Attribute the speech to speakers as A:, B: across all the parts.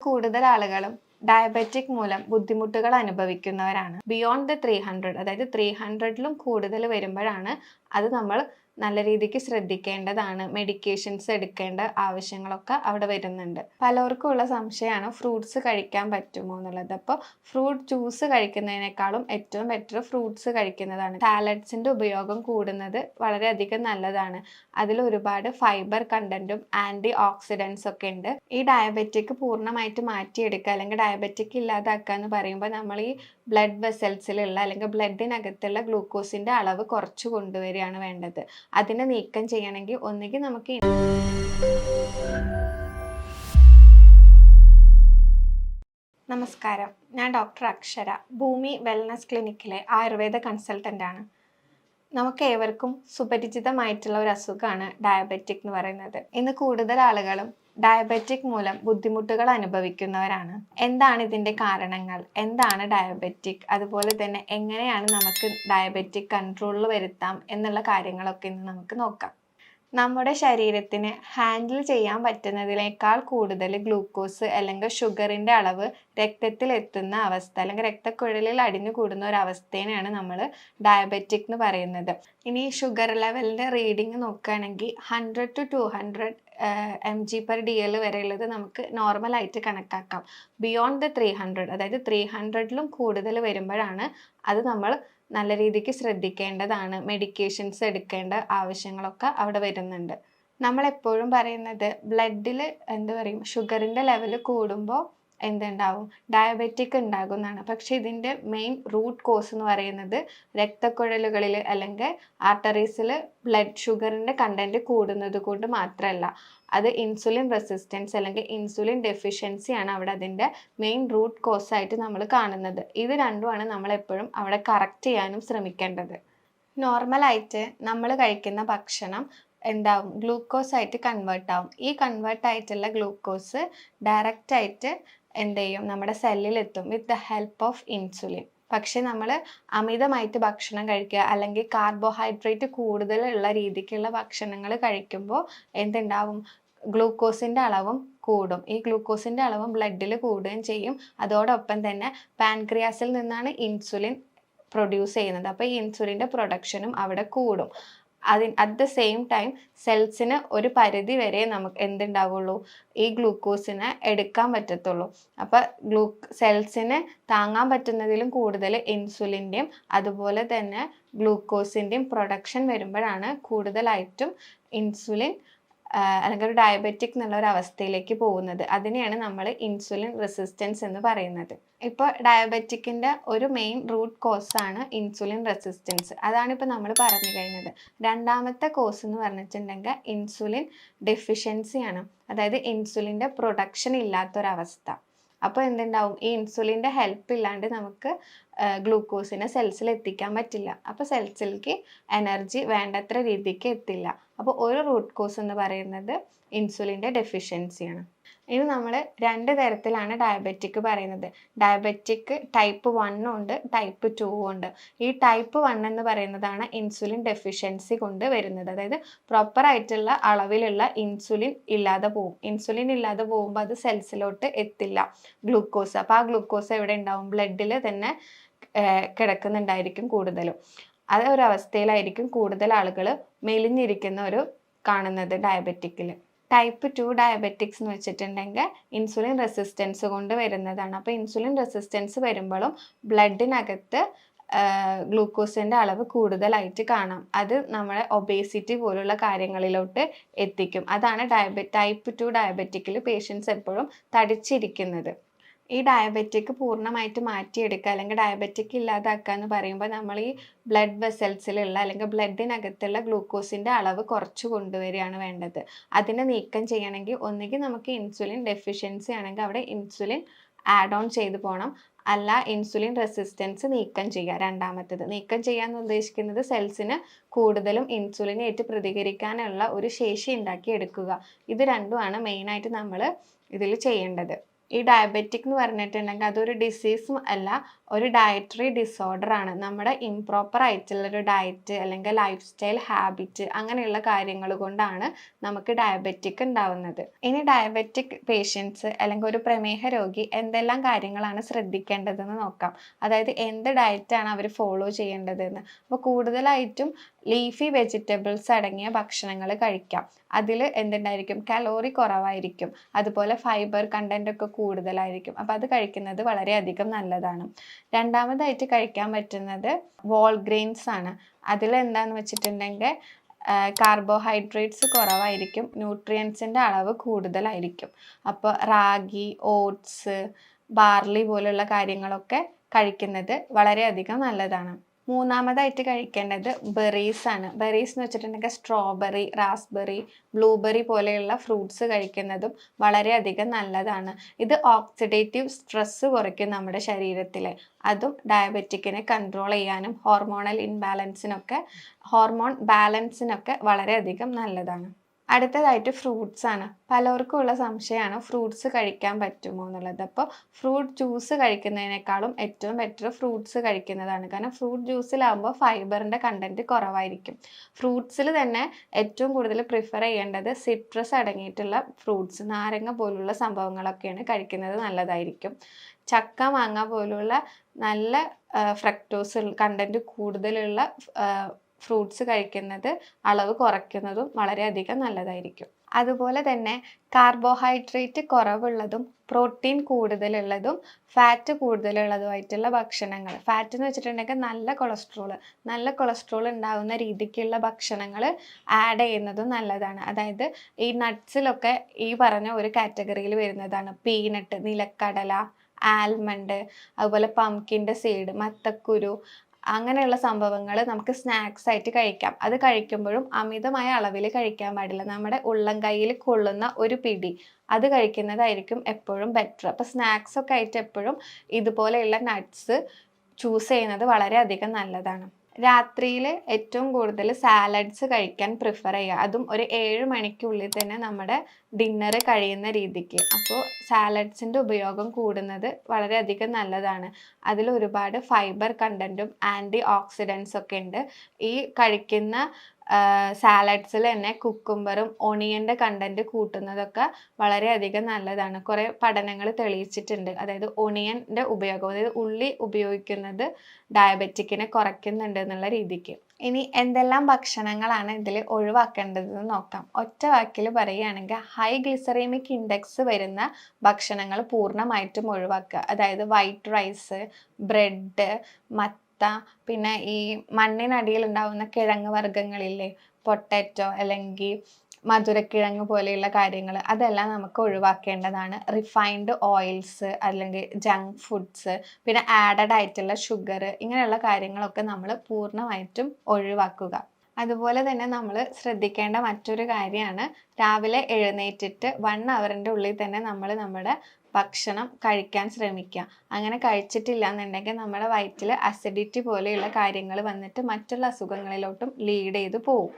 A: കൂടുതൽ ആളുകളും ഡയബറ്റിക് മൂലം ബുദ്ധിമുട്ടുകൾ അനുഭവിക്കുന്നവരാണ്. ബിയോണ്ട് ദ ത്രീ ഹൺഡ്രഡ് അതായത് ത്രീ ഹൺഡ്രഡിലും കൂടുതൽ വരുമ്പോഴാണ് അത് നമ്മൾ നല്ല രീതിക്ക് ശ്രദ്ധിക്കേണ്ടതാണ്. മെഡിക്കേഷൻസ് എടുക്കേണ്ട ആവശ്യങ്ങളൊക്കെ അവിടെ വരുന്നുണ്ട്. പലർക്കും ഉള്ള സംശയമാണ് ഫ്രൂട്ട്സ് കഴിക്കാൻ പറ്റുമോ എന്നുള്ളത്. അപ്പോൾ ഫ്രൂട്ട് ജ്യൂസ് കഴിക്കുന്നതിനേക്കാളും ഏറ്റവും ബെറ്റർ ഫ്രൂട്ട്സ് കഴിക്കുന്നതാണ്. സാലഡ്സിന്റെ ഉപയോഗം കൂടുന്നത് വളരെയധികം നല്ലതാണ്. അതിൽ ഒരുപാട് ഫൈബർ കണ്ടന്റും ആന്റി ഓക്സിഡൻസ് ഒക്കെ ഉണ്ട്. ഈ ഡയബറ്റിക് പൂർണമായിട്ട് മാറ്റിയെടുക്കുക അല്ലെങ്കിൽ ഡയബറ്റിക് ഇല്ലാതാക്കുക എന്ന് പറയുമ്പോൾ നമ്മൾ ഈ ബ്ലഡ് വെസൽസിലുള്ള അല്ലെങ്കിൽ ബ്ലഡിനകത്തുള്ള ഗ്ലൂക്കോസിന്റെ അളവ് കുറച്ച് കൊണ്ടുവരികയാണ് വേണ്ടത്. അതിനെ നീക്കം ചെയ്യണമെങ്കിൽ ഒന്നുകിൽ നമുക്ക് നമസ്കാരം. ഞാൻ ഡോക്ടർ അക്ഷര. ഭൂമി വെൽനസ് ക്ലിനിക്കിലെ ആയുർവേദ കൺസൾട്ടന്റ് ആണ്. നമുക്ക് ഏവർക്കും സുപരിചിതമായിട്ടുള്ള ഒരു അസുഖമാണ് ഡയബറ്റിക് എന്ന് പറയുന്നത്. ഇന്ന് കൂടുതൽ ആളുകളും ഡയബറ്റിക് മൂലം ബുദ്ധിമുട്ടുകൾ അനുഭവിക്കുന്നവരാണ്. എന്താണ് ഇതിന്റെ കാരണങ്ങൾ? എന്താണ് ഡയബറ്റിക്? അതുപോലെ തന്നെ എങ്ങനെയാണ് നമുക്ക് ഡയബറ്റിക് കൺട്രോളിൽ വരുത്താം എന്നുള്ള കാര്യങ്ങളൊക്കെ ഇന്ന് നമുക്ക് നോക്കാം. നമ്മുടെ ശരീരത്തിന് ഹാൻഡിൽ ചെയ്യാൻ പറ്റുന്നതിനേക്കാൾ കൂടുതൽ ഗ്ലൂക്കോസ് അല്ലെങ്കിൽ ഷുഗറിന്റെ അളവ് രക്തത്തിൽ എത്തുന്ന അവസ്ഥ അല്ലെങ്കിൽ രക്തക്കുഴലിൽ അടിഞ്ഞു കൂടുന്ന ഒരു അവസ്ഥേനെയാണ് നമ്മൾ ഡയബറ്റിക് എന്ന് പറയുന്നത്. ഇനി ഷുഗർ ലെവലിന്റെ റീഡിങ് നോക്കുകയാണെങ്കിൽ hundred to two hundred M G per D L വരെയുള്ളത് നമുക്ക് നോർമലായിട്ട് കണക്കാക്കാം. ബിയോണ്ട് ദ ത്രീ ഹൺഡ്രഡ് അതായത് ത്രീ ഹൺഡ്രഡിലും കൂടുതൽ വരുമ്പോഴാണ് അത് നമ്മൾ നല്ല രീതിക്ക് ശ്രദ്ധിക്കേണ്ടതാണ്. മെഡിക്കേഷൻസ് എടുക്കേണ്ട ആവശ്യങ്ങളൊക്കെ അവിടെ വരുന്നുണ്ട്. നമ്മളെപ്പോഴും പറയുന്നത് ബ്ലഡിൽ എന്താ പറയും? ഷുഗറിന്റെ ലെവൽ കൂടുമ്പോൾ എന്തുണ്ടാവും? ഡയബറ്റിക് ഉണ്ടാകുന്നതാണ് പക്ഷെ ഇതിന്റെ മെയിൻ റൂട്ട് കോസ് എന്ന് പറയുന്നത് രക്തക്കുഴലുകളിൽ അല്ലെങ്കിൽ ആർട്ടറീസിൽ ബ്ലഡ് ഷുഗറിന്റെ കണ്ടന്റ് കൂടുന്നത് കൊണ്ട് മാത്രമല്ല. അത് ഇൻസുലിൻ റെസിസ്റ്റൻസ് അല്ലെങ്കിൽ ഇൻസുലിൻ ഡെഫിഷ്യൻസിയാണ് അവിടെ അതിന്റെ മെയിൻ റൂട്ട് കോസ് ആയിട്ട് നമ്മൾ കാണുന്നത്. ഇത് രണ്ടുമാണ് നമ്മൾ എപ്പോഴും അവിടെ കറക്റ്റ് ചെയ്യാനും ശ്രമിക്കേണ്ടത്. നോർമലായിട്ട് നമ്മൾ കഴിക്കുന്ന ഭക്ഷണം എന്താവും? ഗ്ലൂക്കോസ് ആയിട്ട് കൺവേർട്ട് ആവും. ഈ കൺവേർട്ട് ആയിട്ടുള്ള ഗ്ലൂക്കോസ് ഡയറക്റ്റ് ആയിട്ട് എന്ത് ചെയ്യും? നമ്മുടെ സെല്ലിലെത്തും with the help of insulin പക്ഷെ നമ്മൾ അമിതമായിട്ട് ഭക്ഷണം കഴിക്കുക അല്ലെങ്കിൽ കാർബോഹൈഡ്രേറ്റ് കൂടുതലുള്ള രീതിക്കുള്ള ഭക്ഷണങ്ങൾ കഴിക്കുമ്പോൾ എന്തുണ്ടാവും? ഗ്ലൂക്കോസിന്റെ അളവും കൂടും. ഈ ഗ്ലൂക്കോസിന്റെ അളവും ബ്ലഡിൽ കൂടുകയും ചെയ്യും. അതോടൊപ്പം തന്നെ പാൻക്രിയാസിൽ നിന്നാണ് ഇൻസുലിൻ പ്രൊഡ്യൂസ് ചെയ്യുന്നത്. അപ്പോൾ ഈ ഇൻസുലിന്റെ പ്രൊഡക്ഷനും അവിടെ കൂടും. അതിന് അറ്റ് ദ സെയിം ടൈം സെൽസിന് ഒരു പരിധി വരെ നമുക്ക് എന്തുണ്ടാവുള്ളൂ? ഈ ഗ്ലൂക്കോസിനെ എടുക്കാൻ പറ്റത്തുള്ളൂ. അപ്പോൾ ഗ്ലൂ സെൽസിന് താങ്ങാൻ പറ്റുന്നതിലും കൂടുതൽ ഇൻസുലിന്റെയും അതുപോലെ തന്നെ ഗ്ലൂക്കോസിന്റെയും പ്രൊഡക്ഷൻ വരുമ്പോഴാണ് കൂടുതലായിട്ടും ഇൻസുലിൻ അല്ലെങ്കിൽ ഒരു ഡയബറ്റിക് എന്നുള്ള ഒരു അവസ്ഥയിലേക്ക് പോകുന്നത്. അതിനെയാണ് നമ്മൾ ഇൻസുലിൻ റെസിസ്റ്റൻസ് എന്ന് പറയുന്നത്. ഇപ്പോൾ ഡയബറ്റിക്കിന്റെ ഒരു മെയിൻ റൂട്ട് കോസ് ആണ് ഇൻസുലിൻ റെസിസ്റ്റൻസ് അതാണ് ഇപ്പോൾ നമ്മൾ പറഞ്ഞു കഴിഞ്ഞത്. രണ്ടാമത്തെ കോസ് എന്ന് പറഞ്ഞിട്ടുണ്ടെങ്കിൽ ഇൻസുലിൻ ഡെഫിഷ്യൻസിയാണ് അതായത് ഇൻസുലിന്റെ പ്രൊഡക്ഷൻ ഇല്ലാത്തൊരവസ്ഥ. അപ്പോൾ എന്തുണ്ടാവും? ഈ ഇൻസുലിന്റെ ഹെൽപ്പ് ഇല്ലാണ്ട് നമുക്ക് ഗ്ലൂക്കോസിനെ സെൽസിൽ എത്തിക്കാൻ പറ്റില്ല. അപ്പോൾ സെൽസിലേക്ക് എനർജി വേണ്ടത്ര രീതിക്ക് എത്തില്ല. അപ്പോൾ ഒരു റൂട്ട് കോസ് എന്ന് പറയുന്നത് ഇൻസുലിന്റെ ഡെഫിഷ്യൻസിയാണ് ഇനി നമ്മൾ രണ്ട് തരത്തിലാണ് ഡയബറ്റിക് പറയുന്നത്. ഡയബറ്റിക് ടൈപ്പ് വണ്ണും ഉണ്ട് ടൈപ്പ് ടൂവും ഉണ്ട്. ഈ ടൈപ്പ് വൺ എന്ന് പറയുന്നതാണ് ഇൻസുലിൻ ഡെഫിഷ്യൻസി കൊണ്ട് വരുന്നത്. അതായത് പ്രോപ്പർ ആയിട്ടുള്ള അളവിലുള്ള ഇൻസുലിൻ ഇല്ലാതെ പോകും ഇൻസുലിൻ ഇല്ലാതെ പോകുമ്പോൾ അത് സെൽസിലോട്ട് എത്തില്ല. ഗ്ലൂക്കോസ് അപ്പോൾ ആ ഗ്ലൂക്കോസ് എവിടെ ഉണ്ടാവും? ബ്ലഡിൽ തന്നെ കിടക്കുന്നുണ്ടായിരിക്കും കൂടുതലും. അത് അവസ്ഥയിലായിരിക്കും കൂടുതൽ ആളുകൾ മെലിഞ്ഞിരിക്കുന്ന ഒരു കാണുന്നത് ഡയബറ്റിക്കിൽ ടൈപ്പ് ടു ഡയബറ്റിക്സ് എന്ന് വെച്ചിട്ടുണ്ടെങ്കിൽ ഇൻസുലിൻ റെസിസ്റ്റൻസ് കൊണ്ട് വരുന്നതാണ്. അപ്പോൾ ഇൻസുലിൻ റെസിസ്റ്റൻസ് വരുമ്പോഴും ബ്ലഡിനകത്ത് ഗ്ലൂക്കോസിന്റെ അളവ് കൂടുതലായിട്ട് കാണാം. അത് നമ്മളെ ഒബേസിറ്റി പോലുള്ള കാര്യങ്ങളിലോട്ട് എത്തിക്കും. അതാണ് ഡയബ ടൈപ്പ് ടു ഡയബറ്റിക്കിൽ പേഷ്യൻസ് എപ്പോഴും തടിച്ചിരിക്കുന്നത്. ഈ ഡയബറ്റിക് പൂർണമായിട്ട് മാറ്റിയെടുക്കുക അല്ലെങ്കിൽ ഡയബറ്റിക് ഇല്ലാതാക്കുക എന്ന് പറയുമ്പോൾ നമ്മൾ ഈ ബ്ലഡ് വെസൽസിലുള്ള അല്ലെങ്കിൽ ബ്ലഡിനകത്തുള്ള ഗ്ലൂക്കോസിന്റെ അളവ് കുറച്ച് കൊണ്ടുവരികയാണ് വേണ്ടത്. അതിനെ നീക്കം ചെയ്യണമെങ്കിൽ ഒന്നുകിൽ നമുക്ക് ഇൻസുലിൻ ഡെഫിഷ്യൻസി ആണെങ്കിൽ അവിടെ ഇൻസുലിൻ ആഡ് ഓൺ ചെയ്തു പോകണം. അല്ല ഇൻസുലിൻ റെസിസ്റ്റൻസ് നീക്കം ചെയ്യുക രണ്ടാമത്തേത്. നീക്കം ചെയ്യാൻ ഉദ്ദേശിക്കുന്നത് സെൽസിന് കൂടുതലും ഇൻസുലിനായിട്ട് പ്രതികരിക്കാനുള്ള ഒരു ശേഷി ഉണ്ടാക്കി എടുക്കുക. ഇത് രണ്ടുമാണ് മെയിനായിട്ട് നമ്മൾ ഇതിൽ ചെയ്യേണ്ടത്. ഈ ഡയബറ്റിക് എന്ന് പറഞ്ഞിട്ടുണ്ടെങ്കിൽ അതൊരു ഡിസീസും അല്ല ഒരു ഡയറ്ററി ഡിസോർഡർ ആണ്. നമ്മുടെ ഇംപ്രോപ്പർ ആയിട്ടുള്ള ഒരു ഡയറ്റ് അല്ലെങ്കിൽ ലൈഫ് സ്റ്റൈൽ ഹാബിറ്റ് അങ്ങനെയുള്ള കാര്യങ്ങൾ കൊണ്ടാണ് നമുക്ക് ഡയബറ്റിക് ഉണ്ടാവുന്നത്. ഇനി ഡയബറ്റിക് പേഷ്യൻസ് അല്ലെങ്കിൽ ഒരു പ്രമേഹ രോഗി എന്തെല്ലാം കാര്യങ്ങളാണ് ശ്രദ്ധിക്കേണ്ടതെന്ന് നോക്കാം. അതായത് എന്ത് ഡയറ്റാണ് അവർ ഫോളോ ചെയ്യേണ്ടതെന്ന്. അപ്പോൾ കൂടുതലായിട്ടും ലീഫി വെജിറ്റബിൾസ് അടങ്ങിയ ഭക്ഷണങ്ങൾ കഴിക്കാം. അതിൽ എന്തുണ്ടായിരിക്കും? കലോറി കുറവായിരിക്കും. അതുപോലെ ഫൈബർ കണ്ടന്റ് ഒക്കെ കൂടുതലായിരിക്കും. അപ്പോൾ അത് കഴിക്കുന്നത് വളരെയധികം നല്ലതാണ്. രണ്ടാമതായിട്ട് കഴിക്കാൻ പറ്റുന്നത് വോൾ ഗ്രെയിൻസ് ആണ്. അതിൽ എന്താന്ന് വെച്ചിട്ടുണ്ടെങ്കിൽ കാർബോഹൈഡ്രേറ്റ്സ് കുറവായിരിക്കും ന്യൂട്രിയൻസിന്റെ അളവ് കൂടുതലായിരിക്കും. അപ്പോൾ റാഗി ഓട്സ് ബാർലി പോലുള്ള കാര്യങ്ങളൊക്കെ കഴിക്കുന്നത് വളരെയധികം നല്ലതാണ്. മൂന്നാമതായിട്ട് കഴിക്കേണ്ടത് ബെറീസ് ആണ്. ബെറീസ് എന്ന് വെച്ചിട്ടുണ്ടെങ്കിൽ സ്ട്രോബെറി റാസ്ബെറി ബ്ലൂബെറി പോലെയുള്ള ഫ്രൂട്ട്സ് കഴിക്കുന്നതും വളരെയധികം നല്ലതാണ്. ഇത് ഓക്സിഡേറ്റീവ് സ്ട്രെസ്സ് കുറയ്ക്കും നമ്മുടെ ശരീരത്തിൽ അതും ഡയബറ്റിക്കിനെ കൺട്രോൾ ചെയ്യാനും ഹോർമോണൽ ഇൻബാലൻസിനൊക്കെ ഹോർമോൺ ബാലൻസിനൊക്കെ വളരെയധികം നല്ലതാണ്. അടുത്തതായിട്ട് ഫ്രൂട്ട്സ് ആണ്. പലർക്കും ഉള്ള സംശയമാണ് ഫ്രൂട്ട്സ് കഴിക്കാൻ പറ്റുമോ എന്നുള്ളത്. അപ്പോൾ ഫ്രൂട്ട് ജ്യൂസ് കഴിക്കുന്നതിനേക്കാളും ഏറ്റവും ബെറ്റർ ഫ്രൂട്ട്സ് കഴിക്കുന്നതാണ്. കാരണം ഫ്രൂട്ട് ജ്യൂസിലാകുമ്പോൾ ഫൈബറിന്റെ കണ്ടന്റ് കുറവായിരിക്കും. ഫ്രൂട്ട്സിൽ തന്നെ ഏറ്റവും കൂടുതൽ പ്രിഫർ ചെയ്യേണ്ടത് സിട്രസ് അടങ്ങിയിട്ടുള്ള ഫ്രൂട്ട്സ് നാരങ്ങ പോലുള്ള സംഭവങ്ങളൊക്കെയാണ് കഴിക്കുന്നത് നല്ലതായിരിക്കും. ചക്ക മാങ്ങ പോലുള്ള നല്ല ഫ്രക്ടോസ് കണ്ടന്റ് കൂടുതലുള്ള ഫ്രൂട്ട്സ് കഴിക്കുന്നത് അളവ് കുറയ്ക്കുന്നതും വളരെയധികം നല്ലതായിരിക്കും. അതുപോലെ തന്നെ കാർബോഹൈഡ്രേറ്റ് കുറവുള്ളതും പ്രോട്ടീൻ കൂടുതലുള്ളതും ഫാറ്റ് കൂടുതലുള്ളതുമായിട്ടുള്ള ഭക്ഷണങ്ങൾ ഫാറ്റ് എന്ന് വെച്ചിട്ടുണ്ടെങ്കിൽ നല്ല കൊളസ്ട്രോൾ നല്ല കൊളസ്ട്രോൾ ഉണ്ടാകുന്ന രീതിക്കുള്ള ഭക്ഷണങ്ങൾ ആഡ് ചെയ്യുന്നതും നല്ലതാണ്. അതായത് ഈ നട്ട്സിലൊക്കെ ഈ പറഞ്ഞ ഒരു കാറ്റഗറിയിൽ വരുന്നതാണ്. പീനട്ട് നിലക്കടല ആൽമണ്ട് അതുപോലെ പംകിന്റെ സീഡ് മത്തക്കുരു അങ്ങനെയുള്ള സംഭവങ്ങൾ നമുക്ക് സ്നാക്സ് ആയിട്ട് കഴിക്കാം. അത് കഴിക്കുമ്പോഴും അമിതമായ അളവിൽ കഴിക്കാൻ പാടില്ല. നമ്മുടെ ഉള്ളം കയ്യിൽ കൊള്ളുന്ന ഒരു പിടി അത് കഴിക്കുന്നതായിരിക്കും എപ്പോഴും ബെറ്റർ അപ്പോൾ സ്നാക്സ് ഒക്കെ ആയിട്ട് എപ്പോഴും ഇതുപോലെയുള്ള നട്ട്സ് ചൂസ് ചെയ്യുന്നത് വളരെയധികം നല്ലതാണ്. രാത്രിയിൽ ഏറ്റവും കൂടുതൽ സാലഡ്സ് കഴിക്കാൻ പ്രിഫർ ചെയ്യുക. അതും ഒരു ഏഴ് മണിക്കുള്ളിൽ തന്നെ നമ്മുടെ ഡിന്നർ കഴിയുന്ന രീതിക്ക്. അപ്പോൾ സാലഡ്സിന്റെ ഉപയോഗം കൂടുന്നത് വളരെയധികം നല്ലതാണ്. അതിൽ ഒരുപാട് ഫൈബർ കണ്ടന്റും ആന്റി ഓക്സിഡൻസ് ഒക്കെ ഉണ്ട്. ഈ കഴിക്കുന്ന സാലഡ്സിൽ തന്നെ കുക്കുംബറും ഒണിയന്റെ കണ്ടന്റ് കൂട്ടുന്നതൊക്കെ വളരെയധികം നല്ലതാണ്. കുറേ പഠനങ്ങൾ തെളിയിച്ചിട്ടുണ്ട്. അതായത് ഒണിയന്റെ ഉപയോഗം അതായത് ഉള്ളി ഉപയോഗിക്കുന്നത് ഡയബറ്റിക്കിനെ കുറയ്ക്കുന്നുണ്ട് എന്നുള്ള രീതിക്ക്. ഇനി എന്തെല്ലാം ഭക്ഷണങ്ങളാണ് ഇതിൽ ഒഴിവാക്കേണ്ടതെന്ന് നോക്കാം. ഒറ്റ വാക്കിൽ പറയുകയാണെങ്കിൽ ഹൈ ഗ്ലിസറീമിക് ഇൻഡെക്സ് വരുന്ന ഭക്ഷണങ്ങൾ പൂർണമായിട്ടും ഒഴിവാക്കുക. അതായത് വൈറ്റ് റൈസ് ബ്രെഡ് മത്ത പിന്നെ ഈ മണ്ണിനടിയിൽ ഉണ്ടാവുന്ന കിഴങ്ങ് വർഗങ്ങളില്ലേ? പൊട്ടാറ്റോ അല്ലെങ്കിൽ മധുരക്കിഴങ്ങ് പോലെയുള്ള കാര്യങ്ങൾ അതെല്ലാം നമുക്ക് ഒഴിവാക്കേണ്ടതാണ്. റിഫൈൻഡ് ഓയിൽസ് അല്ലെങ്കിൽ ജങ്ക് ഫുഡ്സ് പിന്നെ ആഡഡ് ആയിട്ടുള്ള ഷുഗർ ഇങ്ങനെയുള്ള കാര്യങ്ങളൊക്കെ നമ്മൾ പൂർണമായിട്ടും ഒഴിവാക്കുക. അതുപോലെ തന്നെ നമ്മൾ ശ്രദ്ധിക്കേണ്ട മറ്റൊരു കാര്യമാണ് രാവിലെ എഴുന്നേറ്റിട്ട് വൺ അവറിന്റെ ഉള്ളിൽ തന്നെ നമ്മൾ നമ്മുടെ ഭക്ഷണം കഴിക്കാൻ ശ്രമിക്കുക. അങ്ങനെ കഴിച്ചിട്ടില്ല എന്നുണ്ടെങ്കിൽ നമ്മുടെ വയറ്റിൽ അസിഡിറ്റി പോലെയുള്ള കാര്യങ്ങൾ വന്നിട്ട് മറ്റുള്ള അസുഖങ്ങളിലോട്ടും ലീഡ് ചെയ്ത് പോകും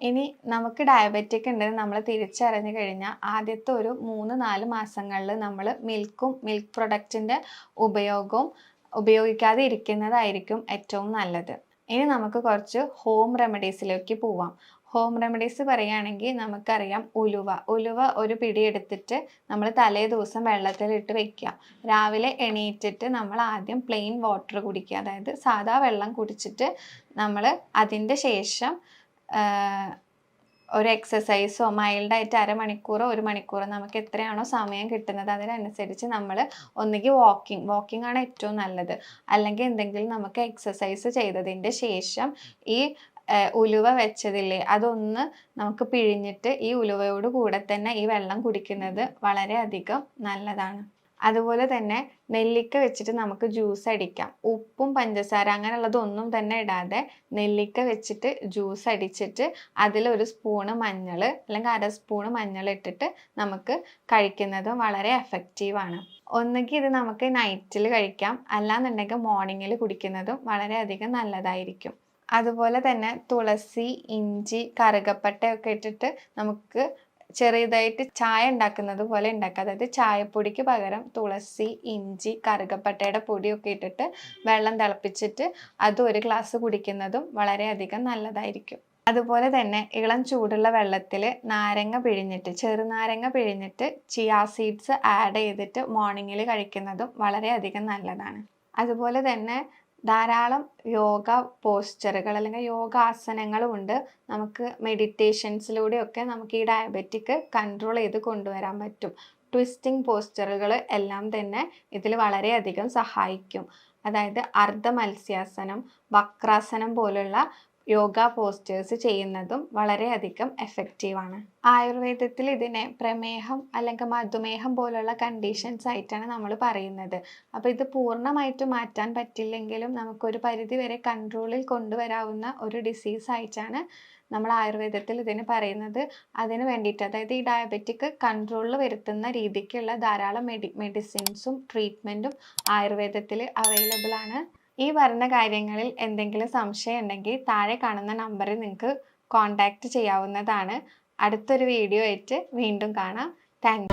A: ഇനി നമുക്ക് ഡയബറ്റിക് ഉണ്ടെന്ന് നമ്മൾ തിരിച്ചറിഞ്ഞു കഴിഞ്ഞാൽ ആദ്യത്തെ ഒരു മൂന്ന് നാല് മാസങ്ങളിൽ നമ്മൾ മിൽക്കും മിൽക്ക് പ്രൊഡക്റ്റിന്റെ ഉപയോഗവും ഉപയോഗിക്കാതെ ഇരിക്കുന്നതായിരിക്കും ഏറ്റവും നല്ലത്. ഇനി നമുക്ക് കുറച്ച് ഹോം റെമഡീസിലേക്ക് പോവാം. ഹോം റെമഡീസ് പറയുകയാണെങ്കിൽ നമുക്കറിയാം ഉലുവ. ഉലുവ ഒരു പിടിയെടുത്തിട്ട് നമ്മൾ തലേ ദിവസം വെള്ളത്തിലിട്ട് വെക്കുക രാവിലെ എണീറ്റിട്ട് നമ്മൾ ആദ്യം പ്ലെയിൻ വാട്ടർ കുടിക്കുക. അതായത് സാധാ വെള്ളം കുടിച്ചിട്ട് നമ്മൾ അതിന്റെ ശേഷം ഒരു എക്സസൈസോ മൈൽഡായിട്ട് അരമണിക്കൂറോ ഒരു മണിക്കൂറോ നമുക്ക് എത്രയാണോ സമയം കിട്ടുന്നത് അതിനനുസരിച്ച് നമ്മൾ ഒന്നുകിൽ വാക്കിംഗ് വാക്കിംഗ് ആണ് ഏറ്റവും നല്ലത്. അല്ലെങ്കിൽ എന്തെങ്കിലും നമുക്ക് എക്സസൈസ് ചെയ്തതിന്റെ ശേഷം ഈ ഉലുവ വെച്ചതില്ലേ? അതൊന്ന് നമുക്ക് പിഴിഞ്ഞിട്ട് ഈ ഉലുവയോട് കൂടെ തന്നെ ഈ വെള്ളം കുടിക്കുന്നത് വളരെയധികം നല്ലതാണ്. അതുപോലെ തന്നെ നെല്ലിക്ക വെച്ചിട്ട് നമുക്ക് ജ്യൂസ് അടിക്കാം. ഉപ്പും പഞ്ചസാര അങ്ങനെയുള്ളതൊന്നും തന്നെ ഇടാതെ നെല്ലിക്ക വെച്ചിട്ട് ജ്യൂസ് അടിച്ചിട്ട് അതിലൊരു സ്പൂണ് മഞ്ഞൾ അല്ലെങ്കിൽ അര സ്പൂണ് മഞ്ഞൾ ഇട്ടിട്ട് നമുക്ക് കഴിക്കുന്നത് വളരെ എഫക്റ്റീവാണ് ഒന്നുകിൽ ഇത് നമുക്ക് നൈറ്റിൽ കഴിക്കാം. അല്ലാന്നുണ്ടെങ്കിൽ മോർണിംഗിൽ കുടിക്കുന്നതും വളരെയധികം നല്ലതായിരിക്കും. അതുപോലെ തന്നെ തുളസി ഇഞ്ചി കറുകപ്പട്ടയൊക്കെ ഇട്ടിട്ട് നമുക്ക് ചെറിയതായിട്ട് ചായ ഉണ്ടാക്കുന്നത് പോലെ ഉണ്ടാക്കുക അതായത് ചായപ്പൊടിക്ക് പകരം തുളസി ഇഞ്ചി കറുകപ്പട്ടയുടെ പൊടിയൊക്കെ ഇട്ടിട്ട് വെള്ളം തിളപ്പിച്ചിട്ട് അത് ഒരു ഗ്ലാസ് കുടിക്കുന്നതും വളരെയധികം നല്ലതായിരിക്കും. അതുപോലെ തന്നെ ഇളം ചൂടുള്ള വെള്ളത്തിൽ നാരങ്ങ പിഴിഞ്ഞിട്ട് ചെറുനാരങ്ങ പിഴിഞ്ഞിട്ട് ചിയാ സീഡ്സ് ആഡ് ചെയ്തിട്ട് മോർണിംഗിൽ കഴിക്കുന്നതും വളരെയധികം നല്ലതാണ്. അതുപോലെ തന്നെ ധാരാളം യോഗ പോസ്ചറുകൾ അല്ലെങ്കിൽ യോഗാസനങ്ങളും ഉണ്ട്. നമുക്ക് മെഡിറ്റേഷൻസിലൂടെയൊക്കെ നമുക്ക് ഈ ഡയബറ്റിക് കൺട്രോൾ ചെയ്ത് കൊണ്ടുവരാൻ പറ്റും. ട്വിസ്റ്റിംഗ് പോസ്ചറുകൾ എല്ലാം തന്നെ ഇതിൽ വളരെയധികം സഹായിക്കും. അതായത് അർദ്ധ മത്സ്യാസനം വക്രാസനം പോലുള്ള യോഗ പോസ്റ്റേഴ്സ് ചെയ്യുന്നതും വളരെയധികം എഫക്റ്റീവാണ് ആയുർവേദത്തിൽ ഇതിനെ പ്രമേഹം അല്ലെങ്കിൽ മധുമേഹം പോലുള്ള കണ്ടീഷൻസ് ആയിട്ടാണ് നമ്മൾ പറയുന്നത്. അപ്പോൾ ഇത് പൂർണമായിട്ട് മാറ്റാൻ പറ്റില്ലെങ്കിലും നമുക്കൊരു പരിധി വരെ കൺട്രോളിൽ കൊണ്ടുവരാവുന്ന ഒരു ഡിസീസ് ആയിട്ടാണ് നമ്മൾ ആയുർവേദത്തിൽ ഇതിന് പറയുന്നത്. അതിന് വേണ്ടിയിട്ട് അതായത് ഈ ഡയബറ്റിക് കൺട്രോളിൽ വരുത്തുന്ന രീതിക്കുള്ള ധാരാളം മെഡി മെഡിസിൻസും ട്രീറ്റ്മെന്റും ആയുർവേദത്തിൽ അവൈലബിൾ ആണ്. ഈ പറഞ്ഞ കാര്യങ്ങളിൽ എന്തെങ്കിലും സംശയം ഉണ്ടെങ്കിൽ താഴെ കാണുന്ന നമ്പറിൽ നിങ്ങൾക്ക് കോൺടാക്റ്റ് ചെയ്യാവുന്നതാണ്. അടുത്തൊരു വീഡിയോ ആയിട്ട് വീണ്ടും കാണാം. താങ്ക്